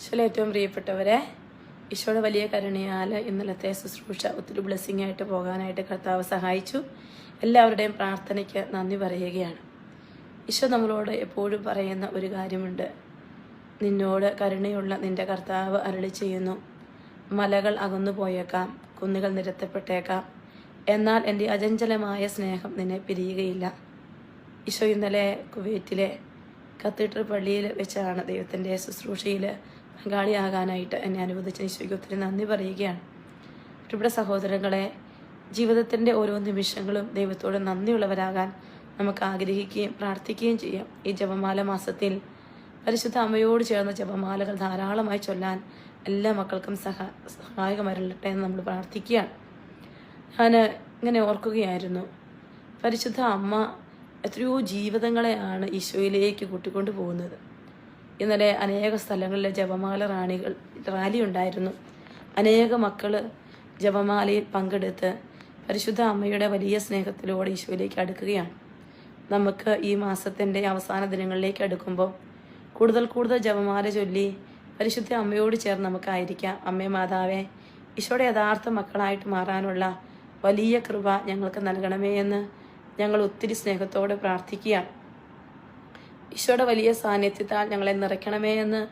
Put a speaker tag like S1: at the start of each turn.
S1: ഈശോയിലെ ഏറ്റവും പ്രിയപ്പെട്ടവരെ ഈശോയുടെ വലിയ കരുണയാൽ ഇന്നലത്തെ ശുശ്രൂഷ ഒത്തിരി ബ്ലെസ്സിങ് ആയിട്ട് പോകാനായിട്ട് കർത്താവ് സഹായിച്ചു. എല്ലാവരുടെയും പ്രാർത്ഥനയ്ക്ക് നന്ദി പറയുകയാണ്. ഈശോ നമ്മളോട് എപ്പോഴും പറയുന്ന ഒരു കാര്യമുണ്ട്. നിന്നോട് കരുണയുള്ള നിന്റെ കർത്താവ് അരളി ചെയ്യുന്നു. മലകൾ അകന്നു പോയേക്കാം കുന്നുകൾ നിരത്തപ്പെട്ടേക്കാം. എന്നാൽ എന്റെ അജഞ്ചലമായ സ്നേഹം നിന്നെ പിരിയുകയില്ല. ഈശോ ഇന്നലെ കുവൈറ്റിലെ കത്തീഡ്രൽ പള്ളിയിൽ വെച്ചാണ് ദൈവത്തിന്റെ ശുശ്രൂഷയിൽ പങ്കാളിയാകാനായിട്ട് എന്നെ അനുവദിച്ച ഈശോയ്ക്ക് ഒത്തിരി നന്ദി പറയുകയാണ്. പ്രിയപ്പെട്ട സഹോദരങ്ങളെ ജീവിതത്തിന്റെ ഓരോ നിമിഷങ്ങളും ദൈവത്തോട് നന്ദിയുള്ളവരാകാൻ നമുക്ക് ആഗ്രഹിക്കുകയും പ്രാർത്ഥിക്കുകയും ചെയ്യാം. ഈ ജപമാല മാസത്തിൽ പരിശുദ്ധ അമ്മയോട് ചേർന്ന ജപമാലകൾ ധാരാളമായി ചൊല്ലാൻ എല്ലാ മക്കൾക്കും സഹ സഹായകമരട്ടെ എന്ന് നമ്മൾ പ്രാർത്ഥിക്കുകയാണ്. ഞാൻ ഇങ്ങനെ ഓർക്കുകയായിരുന്നു പരിശുദ്ധ അമ്മ എത്രയോ ജീവിതങ്ങളെയാണ് ഈശോയിലേക്ക് കൂട്ടിക്കൊണ്ടു പോകുന്നത് ഇന്നലെ അനേക സ്ഥലങ്ങളിൽ ജപമാല റാണികൾ റാലി ഉണ്ടായിരുന്നു. അനേക മക്കൾ ജപമാലയിൽ പങ്കെടുത്ത് പരിശുദ്ധ അമ്മയുടെ വലിയ സ്നേഹത്തിലൂടെ ഈശോയിലേക്ക് അടുക്കുകയാണ്. നമുക്ക് ഈ മാസത്തിന്റെ അവസാന ദിനങ്ങളിലേക്ക് അടുക്കുമ്പോൾ കൂടുതൽ കൂടുതൽ ജപമാല ചൊല്ലി പരിശുദ്ധ അമ്മയോട് ചേർന്ന് നമുക്കായിരിക്കാം. അമ്മേ മാതാവേ ഈശോയുടെ യഥാർത്ഥ മക്കളായിട്ട് മാറാനുള്ള വലിയ കൃപ ഞങ്ങൾക്ക് നൽകണമേ എന്ന് ഞങ്ങൾ ഒത്തിരി സ്നേഹത്തോടെ പ്രാർത്ഥിക്കുകയാണ്. ഈശോയുടെ വലിയ സാന്നിധ്യത്താൽ ഞങ്ങളെ നിറയ്ക്കണമേ എന്ന്